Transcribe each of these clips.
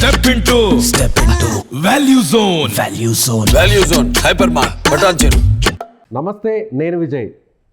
Step into step into value zone value zone value zone hyper mart నమస్తే నేను Vijay.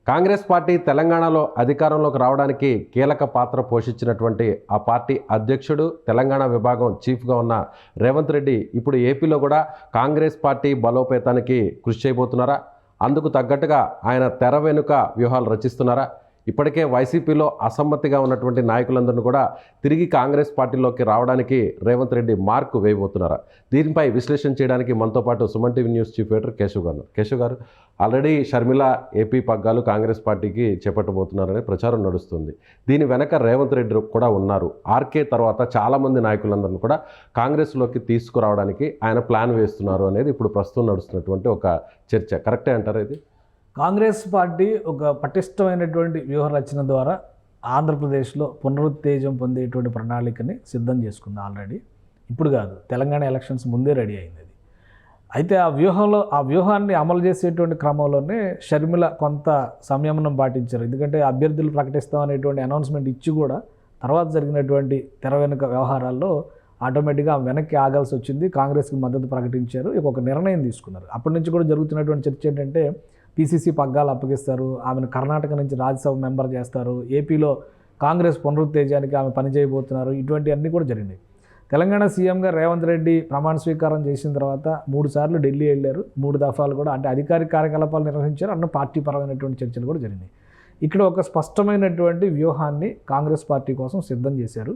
Congress party తెలంగాణలో అధికారంలోకి రావడానికి కీలక పాత్ర పోషించినటువంటి ఆ పార్టీ అధ్యక్షుడు తెలంగాణ విభాగం చీఫ్గా ఉన్న రేవంత్ రెడ్డి ఇప్పుడు ఏపీలో కూడా కాంగ్రెస్ పార్టీ బలోపేతానికి కృషి చేయబోతున్నారా? అందుకు తగ్గట్టుగా ఆయన తెర వెనుక వ్యూహాలు రచిస్తున్నారా? ఇప్పటికే వైసీపీలో అసమ్మతిగా ఉన్నటువంటి నాయకులందరినీ కూడా తిరిగి కాంగ్రెస్ పార్టీలోకి రావడానికి రేవంత్ రెడ్డి మార్కు వేయబోతున్నారా. దీనిపై విశ్లేషణ చేయడానికి మనతో పాటు Suman TV news chief editor Keshav garu Keshav garu already Sharmila AP పగ్గాలు కాంగ్రెస్ పార్టీకి చేపట్టబోతున్నారనే ప్రచారం నడుస్తుంది. దీని వెనక రేవంత్ రెడ్డి కూడా ఉన్నారు. ఆర్కే తర్వాత చాలామంది నాయకులందరినీ కూడా కాంగ్రెస్లోకి తీసుకురావడానికి ఆయన ప్లాన్ వేస్తున్నారు అనేది ఇప్పుడు ప్రస్తుతం నడుస్తున్నటువంటి ఒక చర్చ. కరెక్టే అంటారా ఇది? కాంగ్రెస్ పార్టీ ఒక పటిష్టమైనటువంటి వ్యూహ రచన ద్వారా ఆంధ్రప్రదేశ్లో పునరుత్తేజం పొందేటువంటి ప్రణాళికని సిద్ధం చేసుకుంది ఆల్రెడీ. ఇప్పుడు కాదు తెలంగాణ ఎలక్షన్స్ ముందే రెడీ అయింది అది. అయితే ఆ వ్యూహంలో ఆ వ్యూహాన్ని అమలు చేసేటువంటి క్రమంలోనే షర్మిల కొంత సంయమనం పాటించారు. ఎందుకంటే అభ్యర్థులు ప్రకటిస్తామనేటువంటి అనౌన్స్మెంట్ ఇచ్చి కూడా తర్వాత జరిగినటువంటి తెర వెనుక వ్యవహారాల్లో ఆటోమేటిక్గా వెనక్కి ఆగాల్సి వచ్చింది. కాంగ్రెస్కి మద్దతు ప్రకటించారు. ఇక ఒక నిర్ణయం తీసుకున్నారు. అప్పటి నుంచి కూడా జరుగుతున్నటువంటి చర్చ ఏంటంటే పీసీసీ పగ్గాలు అప్పగిస్తారు. ఆమెను కర్ణాటక నుంచి రాజ్యసభ మెంబర్ చేస్తారు. ఏపీలో కాంగ్రెస్ పునరుత్తేజానికి ఆమె పనిచేయబోతున్నారు ఇటువంటివన్నీ కూడా జరిగినాయి. తెలంగాణ సీఎంగా రేవంత్ రెడ్డి ప్రమాణ స్వీకారం చేసిన తర్వాత మూడు సార్లు ఢిల్లీ వెళ్ళారు. మూడు దఫాలు కూడా అంటే అధికారిక కార్యకలాపాలు నిర్వహించారు. అన్న పార్టీ పరమైనటువంటి చర్చలు కూడా జరిగినాయి. ఇక్కడ ఒక స్పష్టమైనటువంటి వ్యూహాన్ని కాంగ్రెస్ పార్టీ కోసం సిద్ధం చేశారు.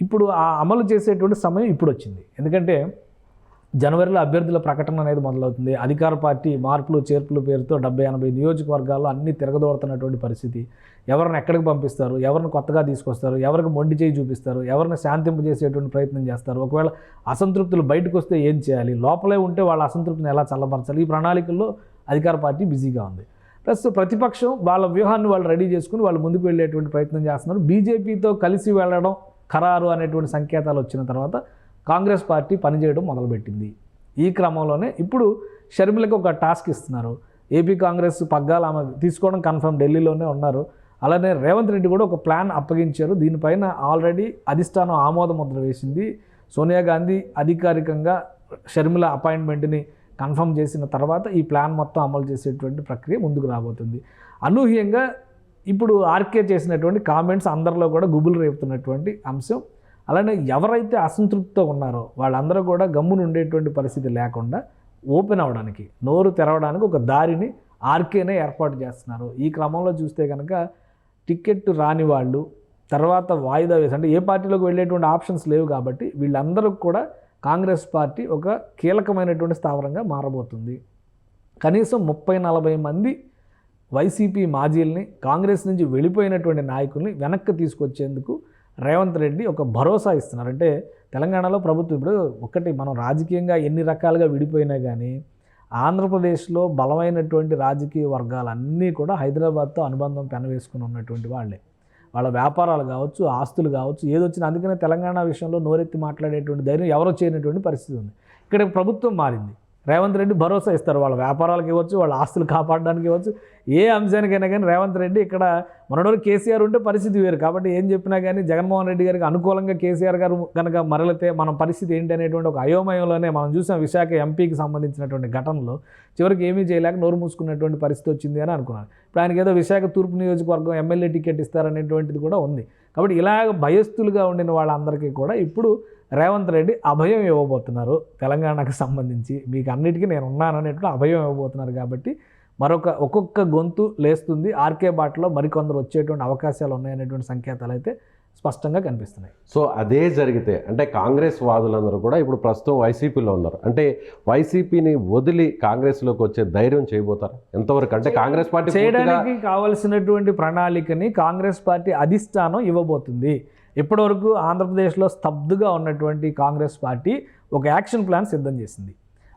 ఇప్పుడు ఆ అమలు చేసేటువంటి సమయం ఇప్పుడు వచ్చింది. ఎందుకంటే జనవరిలో అభ్యర్థుల ప్రకటన అనేది మొదలవుతుంది. అధికార పార్టీ మార్పులు చేర్పులు పేరుతో డెబ్బై ఎనభై నియోజకవర్గాల్లో అన్ని తిరగదోడుతున్నటువంటి పరిస్థితి. ఎవరిని ఎక్కడికి పంపిస్తారు? ఎవరిని కొత్తగా తీసుకొస్తారు? ఎవరికి మొండి చేయి చూపిస్తారు? ఎవరిని శాంతింపజేసేటువంటి ప్రయత్నం చేస్తారు? ఒకవేళ అసంతృప్తులు బయటకు వస్తే ఏం చేయాలి? లోపలే ఉంటే వాళ్ళ అసంతృప్తిని ఎలా చల్లబరచాలి ఈ ప్రణాళికల్లో అధికార పార్టీ బిజీగా ఉంది. ప్లస్ ప్రతిపక్షం వాళ్ళ వ్యూహాన్ని వాళ్ళు రెడీ చేసుకుని వాళ్ళు ముందుకు వెళ్ళేటువంటి ప్రయత్నం చేస్తున్నారు. బీజేపీతో కలిసి వెళ్ళడం ఖరారు అనేటువంటి సంకేతాలు వచ్చిన తర్వాత కాంగ్రెస్ పార్టీ పనిచేయడం మొదలుపెట్టింది. ఈ క్రమంలోనే ఇప్పుడు షర్మిలకు ఒక టాస్క్ ఇస్తున్నారు. ఏపీ కాంగ్రెస్ పగ్గాలు ఆమె తీసుకోవడం కన్ఫర్మ్ ఢిల్లీలోనే ఉన్నారు. అలానే రేవంత్ రెడ్డి కూడా ఒక ప్లాన్ అప్పగించారు. దీనిపైన ఆల్రెడీ అధిష్టానం ఆమోద ముద్ర వేసింది. సోనియా గాంధీ అధికారికంగా షర్మిల అపాయింట్మెంట్ని కన్ఫర్మ్ చేసిన తర్వాత ఈ ప్లాన్ మొత్తం అమలు చేసేటువంటి ప్రక్రియ ముందుకు రాబోతుంది. అనూహ్యంగా ఇప్పుడు ఆర్కే చేసినటువంటి కామెంట్స్ అందరిలో కూడా గుబులు రేపుతున్నటువంటి అంశం అలానే ఎవరైతే అసంతృప్తితో ఉన్నారో వాళ్ళందరూ కూడా గమ్మును ఉండేటువంటి పరిస్థితి లేకుండా ఓపెన్ అవ్వడానికి నోరు తెరవడానికి ఒక దారిని ఆర్కేనే ఏర్పాటు చేస్తున్నారు. ఈ క్రమంలో చూస్తే కనుక టికెట్ రాని వాళ్ళు తర్వాత వాయిదా వేసి అంటే ఏ పార్టీలోకి వెళ్ళేటువంటి ఆప్షన్స్ లేవు కాబట్టి వీళ్ళందరూ కూడా కాంగ్రెస్ పార్టీ ఒక కీలకమైనటువంటి స్థావరంగా మారబోతుంది. కనీసం ముప్పై నలభై మంది వైసీపీ మాజీల్ని కాంగ్రెస్ నుంచి వెళ్ళిపోయినటువంటి నాయకుల్ని వెనక్కి తీసుకొచ్చేందుకు రేవంత్ రెడ్డి ఒక భరోసా ఇస్తున్నారు. అంటే తెలంగాణలో ప్రభుత్వం ఇప్పుడు ఒకటి మనం రాజకీయంగా ఎన్ని రకాలుగా విడిపోయినా కానీ ఆంధ్రప్రదేశ్లో బలమైనటువంటి రాజకీయ వర్గాలన్నీ కూడా హైదరాబాద్తో అనుబంధం పెనవేసుకుని ఉన్నటువంటి వాళ్ళే. వాళ్ళ వ్యాపారాలు కావచ్చు ఆస్తులు కావచ్చు ఏదొచ్చినా అందుకనే తెలంగాణ విషయంలో నోరెత్తి మాట్లాడేటువంటి ధైర్యం ఎవరో చేయనటువంటి పరిస్థితి ఉంది. ఇక్కడ ప్రభుత్వం మారింది. రేవంత్ రెడ్డి భరోసా ఇస్తారు. వాళ్ళ వ్యాపారాలకు ఇవ్వచ్చు వాళ్ళ ఆస్తులు కాపాడడానికి ఇవ్వచ్చు. ఏ అంశానికైనా కానీ రేవంత్ రెడ్డి ఇక్కడ మనోడు కేసీఆర్ ఉంటే పరిస్థితి వేరు. కాబట్టి ఏం చెప్పినా కానీ జగన్మోహన్ రెడ్డి గారికి అనుకూలంగా కేసీఆర్ గారు కనుక మరలితే మన పరిస్థితి ఏంటి అనేటువంటి ఒక అయోమయంలోనే మనం చూసాం విశాఖ ఎంపీకి సంబంధించినటువంటి ఘటనలో. చివరికి ఏమీ చేయలేక నోరు మూసుకున్నటువంటి పరిస్థితి వచ్చింది అని అనుకున్నాను ఇప్పుడు ఆయనకి ఏదో విశాఖ తూర్పు నియోజకవర్గం ఎమ్మెల్యే టికెట్ ఇస్తారనేటువంటిది కూడా ఉంది. కాబట్టి ఇలాగ భయస్థులుగా ఉండిన వాళ్ళందరికీ కూడా ఇప్పుడు రేవంత్ రెడ్డి అభయం ఇవ్వబోతున్నారు. తెలంగాణకు సంబంధించి మీకు అన్నిటికీ నేను ఉన్నాననేటువంటి అభయం ఇవ్వబోతున్నారు కాబట్టి మరొక ఒక్కొక్క గొంతు లేస్తుంది. ఆర్కే బాటలో మరికొందరు వచ్చేటువంటి అవకాశాలు ఉన్నాయనేటువంటి సంకేతాలు అయితే స్పష్టంగా కనిపిస్తున్నాయి. సో అదే జరిగితే అంటే కాంగ్రెస్ వాదులందరూ కూడా ఇప్పుడు ప్రస్తుతం వైసీపీలో ఉన్నారు. అంటే వైసీపీని వదిలి కాంగ్రెస్లోకి వచ్చే ధైర్యం చేయబోతారు? ఎంతవరకు? అంటే కాంగ్రెస్ పార్టీ చేయడానికి కావలసినటువంటి ప్రణాళికని కాంగ్రెస్ పార్టీ అధిష్టానం ఇవ్వబోతుంది. ఇప్పటివరకు ఆంధ్రప్రదేశ్లో స్తబ్దుగా ఉన్నటువంటి కాంగ్రెస్ పార్టీ ఒక యాక్షన్ ప్లాన్ సిద్ధం చేసింది.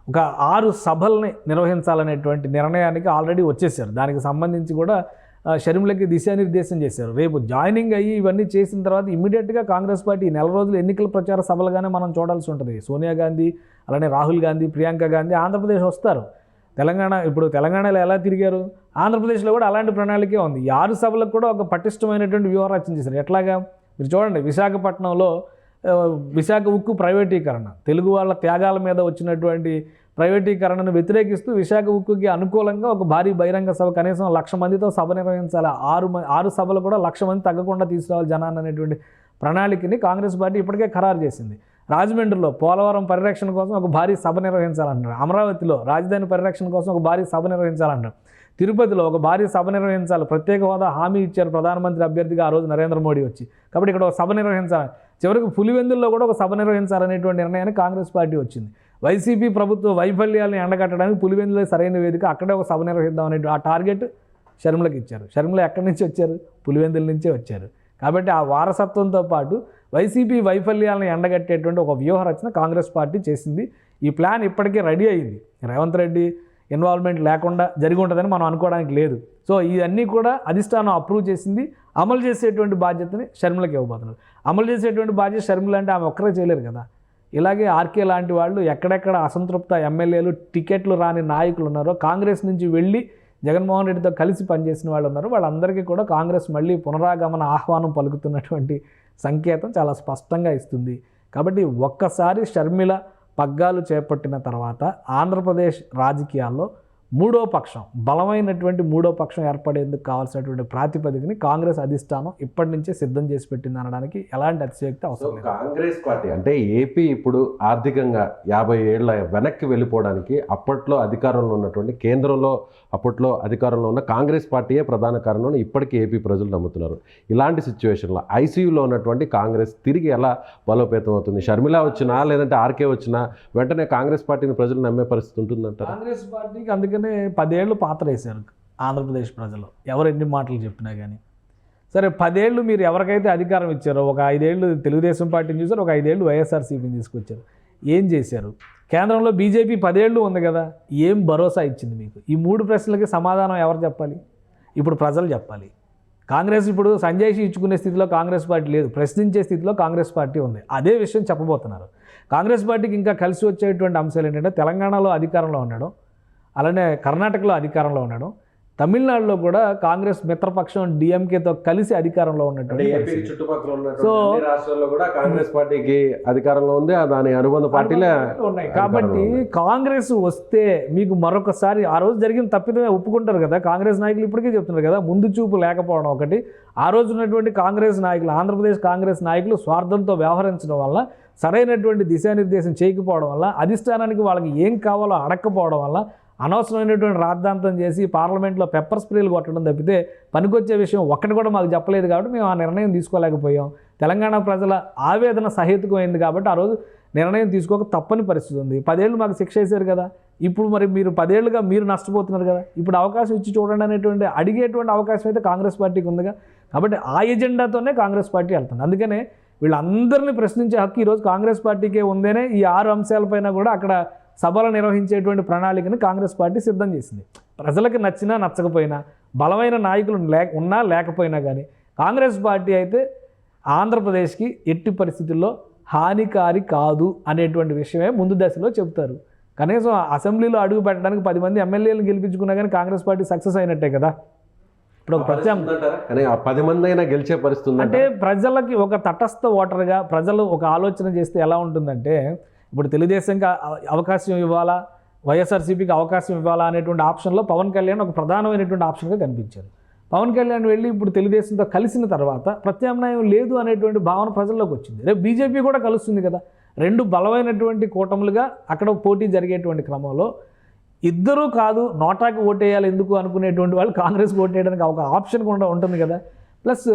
ఒక ఆరు సభల్ని నిర్వహించాలనేటువంటి నిర్ణయానికి ఆల్రెడీ వచ్చేసారు. దానికి సంబంధించి కూడా షర్మిలకి దిశానిర్దేశం చేశారు. రేపు జాయినింగ్ అయ్యి ఇవన్నీ చేసిన తర్వాత ఇమీడియట్గా కాంగ్రెస్ పార్టీ నెల రోజులు ఎన్నికల ప్రచార సభలుగానే మనం చూడాల్సి ఉంటుంది. సోనియా గాంధీ అలానే రాహుల్ గాంధీ ప్రియాంక గాంధీ ఆంధ్రప్రదేశ్ వస్తారు. తెలంగాణ ఇప్పుడు తెలంగాణలో ఎలా తిరిగారు? ఆంధ్రప్రదేశ్లో కూడా అలాంటి ప్రణాళికే ఉంది. ఈ ఆరు సభలకు కూడా ఒక పటిష్టమైనటువంటి వ్యూహరచన చేశారు. ఎట్లాగా? మీరు చూడండి విశాఖపట్నంలో విశాఖ ఉక్కు ప్రైవేటీకరణ. తెలుగు వాళ్ళ త్యాగాల మీద వచ్చినటువంటి ప్రైవేటీకరణను వ్యతిరేకిస్తూ విశాఖ ఉక్కుకి అనుకూలంగా ఒక భారీ బహిరంగ సభ కనీసం లక్ష మందితో సభ నిర్వహించాలి. ఆరు ఆరు సభలు కూడా లక్ష మంది తగ్గకుండా తీసుకురావాలి జనాన్ని అనేటువంటి ప్రణాళికని కాంగ్రెస్ పార్టీ ఇప్పటికే ఖరారు చేసింది. రాజమండ్రిలో పోలవరం పరిరక్షణ కోసం ఒక భారీ సభ నిర్వహించాలంటారు అమరావతిలో రాజధాని పరిరక్షణ కోసం ఒక భారీ సభ నిర్వహించాలంటారు తిరుపతిలో ఒక భారీ సభ నిర్వహించాలి. ప్రత్యేక హోదా హామీ ఇచ్చారు ప్రధానమంత్రి అభ్యర్థిగా ఆ రోజు నరేంద్ర మోడీ వచ్చి. కాబట్టి ఇక్కడ ఒక సభ నిర్వహించాలి. చివరికి పులివెందుల్లో కూడా ఒక సభ నిర్వహించాలనేటువంటి నిర్ణయాన్ని కాంగ్రెస్ పార్టీ వచ్చింది. వైసీపీ ప్రభుత్వ వైఫల్యాలను ఎండగట్టడానికి పులివెందులో సరైన వేదిక. అక్కడే ఒక సభ నిర్వహిద్దాం అనే ఆ టార్గెట్ షర్మిలకు ఇచ్చారు. షర్మిల ఎక్కడి నుంచి వచ్చారు? పులివెందుల నుంచే వచ్చారు. కాబట్టి ఆ వారసత్వంతో పాటు వైసీపీ వైఫల్యాలను ఎండగట్టేటువంటి ఒక వ్యూహ రచన కాంగ్రెస్ పార్టీ చేసింది. ఈ ప్లాన్ ఇప్పటికే రెడీ అయింది. రేవంత్ రెడ్డి ఇన్వాల్వ్మెంట్ లేకుండా జరిగి ఉంటుందని మనం అనుకోవడానికి లేదు. సో ఇవన్నీ కూడా అధిష్టానం అప్రూవ్ చేసింది. అమలు చేసేటువంటి బాధ్యతని షర్మిలకి ఇవ్వబోతున్నారు. అమలు చేసేటువంటి బాధ్యత షర్మిల అంటే ఆమె ఒక్కరే చేయలేరు కదా. ఇలాగే ఆర్కే లాంటి వాళ్ళు ఎక్కడెక్కడ అసంతృప్త ఎమ్మెల్యేలు టికెట్లు రాని నాయకులు ఉన్నారో కాంగ్రెస్ నుంచి వెళ్ళి జగన్మోహన్ రెడ్డితో కలిసి పనిచేసిన వాళ్ళు ఉన్నారు వాళ్ళందరికీ కూడా కాంగ్రెస్ మళ్ళీ పునరాగమన ఆహ్వానం పలుకుతున్నటువంటి సంకేతం చాలా స్పష్టంగా ఇస్తుంది. కాబట్టి ఒక్కసారి షర్మిల పగ్గాలు చేపట్టిన తర్వాత ఆంధ్రప్రదేశ్ రాజకీయాల్లో మూడో పక్షం బలమైనటువంటి మూడో పక్షం ఏర్పడేందుకు కావాల్సినటువంటి ప్రాతిపదికని కాంగ్రెస్ అధిష్టానం ఇప్పటి నుంచే సిద్ధం చేసి పెట్టింది అనడానికి ఎలాంటి అతిశయోక్తి అవసరం లేదు. కాంగ్రెస్ పార్టీ అంటే ఏపీ ఇప్పుడు ఆర్థికంగా యాభై ఏళ్ళ వెనక్కి వెళ్ళిపోవడానికి అప్పట్లో అధికారంలో ఉన్నటువంటి కేంద్రంలో అప్పట్లో అధికారంలో ఉన్న కాంగ్రెస్ పార్టీయే ప్రధాన కారణం ఇప్పటికీ ఏపీ ప్రజలు నమ్ముతున్నారు. ఇలాంటి సిచ్యువేషన్లో ఐసీయూలో ఉన్నటువంటి కాంగ్రెస్ తిరిగి ఎలా బలోపేతం అవుతుంది? షర్మిల వచ్చినా లేదంటే ఆర్కే వచ్చినా వెంటనే కాంగ్రెస్ పార్టీని ప్రజలు నమ్మే పరిస్థితి ఉంటుందంటారా? కాంగ్రెస్ పార్టీకి అందుకనే పదేళ్ళు పాత్ర వేశారు ఆంధ్రప్రదేశ్ ప్రజలు. ఎవరు ఎన్ని మాటలు చెప్పినా కానీ సరే పదేళ్ళు మీరు ఎవరికైతే అధికారం ఇచ్చారో ఒక ఐదేళ్ళు తెలుగుదేశం పార్టీని చూసారు ఒక ఐదేళ్ళు వైఎస్ఆర్సీపీని తీసుకొచ్చారు. ఏం చేశారు? కేంద్రంలో బీజేపీ పదేళ్ళు ఉంది కదా ఏం భరోసా ఇచ్చింది మీకు? ఈ మూడు ప్రశ్నలకి సమాధానం ఎవరు చెప్పాలి? ఇప్పుడు ప్రజలు చెప్పాలి. కాంగ్రెస్ ఇప్పుడు సంజయ్ ఇచ్చుకునే స్థితిలో కాంగ్రెస్ పార్టీ లేదు ప్రశ్నించే స్థితిలో కాంగ్రెస్ పార్టీ ఉంది. అదే విషయం చెప్పబోతున్నారు. కాంగ్రెస్ పార్టీకి ఇంకా కలిసి వచ్చేటువంటి అంశాలు ఏంటంటే తెలంగాణలో అధికారంలో ఉండడం అలానే కర్ణాటకలో అధికారంలో ఉండడం తమిళనాడులో కూడా కాంగ్రెస్ మిత్రపక్షం డిఎంకేతో కలిసి అధికారంలో ఉన్నటువంటి. చుట్టుపక్కల సో- రాష్ట్రాల్లో కూడా కాంగ్రెస్ పార్టీకి అధికారంలో ఉంది. దాని అనుబంధ పార్టీలే ఉన్నాయి. కాబట్టి కాంగ్రెస్ వస్తే మీకు మరొకసారి ఆ రోజు జరిగిన తప్పిదమే ఒప్పుకుంటారు కదా. కాంగ్రెస్ నాయకులు ఇప్పటికే చెప్తున్నారు కదా ముందు చూపు లేకపోవడం ఒకటి. ఆ రోజు ఉన్నటువంటి కాంగ్రెస్ నాయకులు ఆంధ్రప్రదేశ్ కాంగ్రెస్ నాయకులు స్వార్థంతో వ్యవహరించడం వల్ల సరైనటువంటి దిశానిర్దేశం చేయకపోవడం వల్ల అధిష్టానానికి వాళ్ళకి ఏం కావాలో అడగకపోవడం వల్ల అనవసరమైనటువంటి రాద్ధాంతం చేసి పార్లమెంట్లో పెప్పర్ స్ప్రేలు కొట్టడం తప్పితే పనికొచ్చే విషయం ఒక్కటి కూడా మాకు చెప్పలేదు కాబట్టి మేము ఆ నిర్ణయం తీసుకోలేకపోయాం. తెలంగాణ ప్రజల ఆవేదన సహేతుకమైంది కాబట్టి ఆ రోజు నిర్ణయం తీసుకోక తప్పని పరిస్థితి ఉంది. పదేళ్ళు మాకు శిక్ష వేశారు కదా. ఇప్పుడు మరి మీరు పదేళ్ళుగా మీరు నష్టపోతున్నారు కదా. ఇప్పుడు అవకాశం ఇచ్చి చూడండి అనేటువంటి అడిగేటువంటి అవకాశం అయితే కాంగ్రెస్ పార్టీకి ఉందిగా. కాబట్టి ఆ ఎజెండాతోనే కాంగ్రెస్ పార్టీ వెళ్తుంది. అందుకనే వీళ్ళందరినీ ప్రశ్నించే హక్కు ఈరోజు కాంగ్రెస్ పార్టీకే ఉందేనే ఈ ఆరు అంశాలపైన కూడా అక్కడ సభలు నిర్వహించేటువంటి ప్రణాళికని కాంగ్రెస్ పార్టీ సిద్ధం చేసింది. ప్రజలకు నచ్చినా నచ్చకపోయినా బలమైన నాయకులు లే ఉన్నా లేకపోయినా కానీ కాంగ్రెస్ పార్టీ అయితే ఆంధ్రప్రదేశ్కి ఎట్టి పరిస్థితుల్లో హానికారి కాదు అనేటువంటి విషయమే ముందు దశలో చెబుతారు. కనీసం అసెంబ్లీలో అడుగు పెట్టడానికి పది మంది ఎమ్మెల్యేలను గెలిపించుకున్నా కానీ కాంగ్రెస్ పార్టీ సక్సెస్ అయినట్టే కదా. ఇప్పుడు ఒక ప్రత్యామ్నాయం పది మంది అయినా గెలిచే పరిస్థితి అంటే ప్రజలకి ఒక తటస్థ ఓటర్గా ప్రజలు ఒక ఆలోచన చేస్తే ఎలా ఉంటుందంటే ఇప్పుడు తెలుగుదేశంకి అవకాశం ఇవ్వాలా? వైఎస్ఆర్సీపీకి అవకాశం ఇవ్వాలా అనేటువంటి ఆప్షన్లో పవన్ కళ్యాణ్ ఒక ప్రధానమైనటువంటి ఆప్షన్గా కనిపించారు. పవన్ కళ్యాణ్ వెళ్ళి ఇప్పుడు తెలుగుదేశంతో కలిసిన తర్వాత ప్రత్యామ్నాయం లేదు అనేటువంటి భావన ప్రజల్లోకి వచ్చింది. రేపు బీజేపీ కూడా కలుస్తుంది కదా? రెండు బలమైనటువంటి కూటములుగా అక్కడ పోటీ జరిగేటువంటి క్రమంలో ఇద్దరూ కాదు నోటాకి ఓటేయాలి ఎందుకు అనుకునేటువంటి వాళ్ళు కాంగ్రెస్కి ఓటేయడానికి ఒక ఆప్షన్ కూడా ఉంటుంది కదా? ప్లస్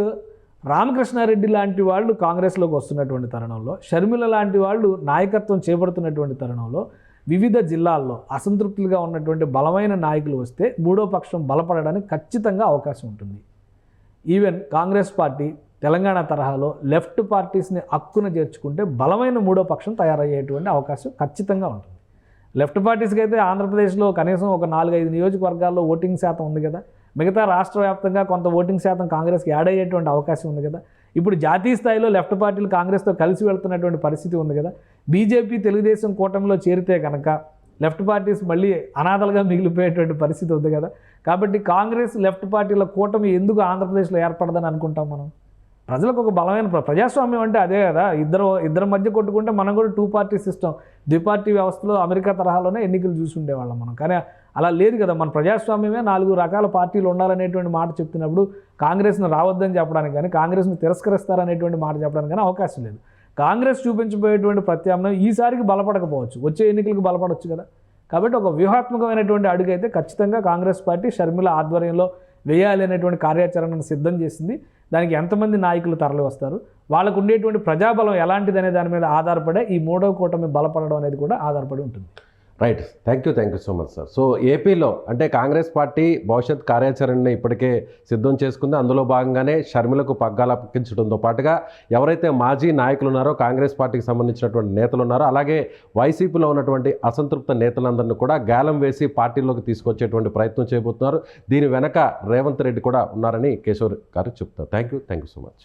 రామకృష్ణారెడ్డి లాంటి వాళ్ళు కాంగ్రెస్లోకి వస్తున్నటువంటి తరుణంలో షర్మిల లాంటి వాళ్ళు నాయకత్వం చేపడుతున్నటువంటి తరుణంలో వివిధ జిల్లాల్లో అసంతృప్తులుగా ఉన్నటువంటి బలమైన నాయకులు వస్తే మూడో పక్షం బలపడడానికి ఖచ్చితంగా అవకాశం ఉంటుంది. ఈవెన్ కాంగ్రెస్ పార్టీ తెలంగాణ తరహాలో లెఫ్ట్ పార్టీస్ని హక్కున చేర్చుకుంటే బలమైన మూడో పక్షం తయారయ్యేటువంటి అవకాశం ఖచ్చితంగా ఉంటుంది. లెఫ్ట్ పార్టీస్కి అయితే ఆంధ్రప్రదేశ్లో కనీసం ఒక నాలుగైదు నియోజకవర్గాల్లో ఓటింగ్ శాతం ఉంది కదా. మిగతా రాష్ట్ర వ్యాప్తంగా కొంత ఓటింగ్ శాతం కాంగ్రెస్కి యాడ్ అయ్యేటువంటి అవకాశం ఉంది కదా. ఇప్పుడు జాతీయ స్థాయిలో లెఫ్ట్ పార్టీలు కాంగ్రెస్తో కలిసి వెళ్తున్నటువంటి పరిస్థితి ఉంది కదా. బీజేపీ తెలుగుదేశం కూటమిలో చేరితే కనుక లెఫ్ట్ పార్టీస్ మళ్ళీ అనాథలుగా మిగిలిపోయేటువంటి పరిస్థితి ఉంది కదా. కాబట్టి కాంగ్రెస్ లెఫ్ట్ పార్టీల కూటమి ఎందుకు ఆంధ్రప్రదేశ్లో ఏర్పడదని అనుకుంటాం మనం? ప్రజలకు ఒక బలమైన ప్రజాస్వామ్యం అంటే అదే కదా. ఇద్దరు ఇద్దరి మధ్య కొట్టుకుంటే మనం కూడా టూ పార్టీ సిస్టమ్ ద్విపార్టీ వ్యవస్థలో అమెరికా తరహాలోనే ఎన్నికలు చూసి ఉండేవాళ్ళం మనం. కానీ అలా లేదు కదా. మన ప్రజాస్వామ్యమే నాలుగు రకాల పార్టీలు ఉండాలనేటువంటి మాట చెప్తున్నప్పుడు కాంగ్రెస్ను రావద్దని చెప్పడానికి కానీ కాంగ్రెస్ను తిరస్కరిస్తారనేటువంటి మాట చెప్పడానికి కానీ అవకాశం లేదు. కాంగ్రెస్ చూపించబోయేటువంటి ప్రత్యామ్నాయం ఈసారికి బలపడకపోవచ్చు. వచ్చే ఎన్నికలకు బలపడవచ్చు కదా. కాబట్టి ఒక వ్యూహాత్మకమైనటువంటి అడుగు అయితే ఖచ్చితంగా కాంగ్రెస్ పార్టీ షర్మిల ఆధ్వర్యంలో వేయాలి అనేటువంటి కార్యాచరణను సిద్ధం చేసింది. దానికి ఎంతమంది నాయకులు తరలి వస్తారు? వాళ్ళకు ఉండేటువంటి ప్రజాబలం ఎలాంటిది అనే దాని మీద ఆధారపడే ఈ మూడవ కూటమి బలపడడం అనేది కూడా ఆధారపడి ఉంటుంది. Right thank you thank you so much sir so ఏపీలో అంటే కాంగ్రెస్ పార్టీ భవిష్యత్ కార్యాచరణని ఇప్పటికే సిద్ధం చేసుకుంది. అందులో భాగంగానే షర్మిలకు పగ్గాలు అప్పగించడంతో పాటుగా ఎవరైతే మాజీ నాయకులు ఉన్నారో కాంగ్రెస్ పార్టీకి సంబంధించినటువంటి నేతలు ఉన్నారో అలాగే వైసీపీలో ఉన్నటువంటి అసంతృప్త నేతలందరినీ కూడా గాలం వేసి పార్టీలోకి తీసుకొచ్చేటువంటి ప్రయత్నం చేయబోతున్నారు. దీని వెనక రేవంత్ రెడ్డి కూడా ఉన్నారని కేశవర్ గారు చెప్తారు. Thank you thank you so much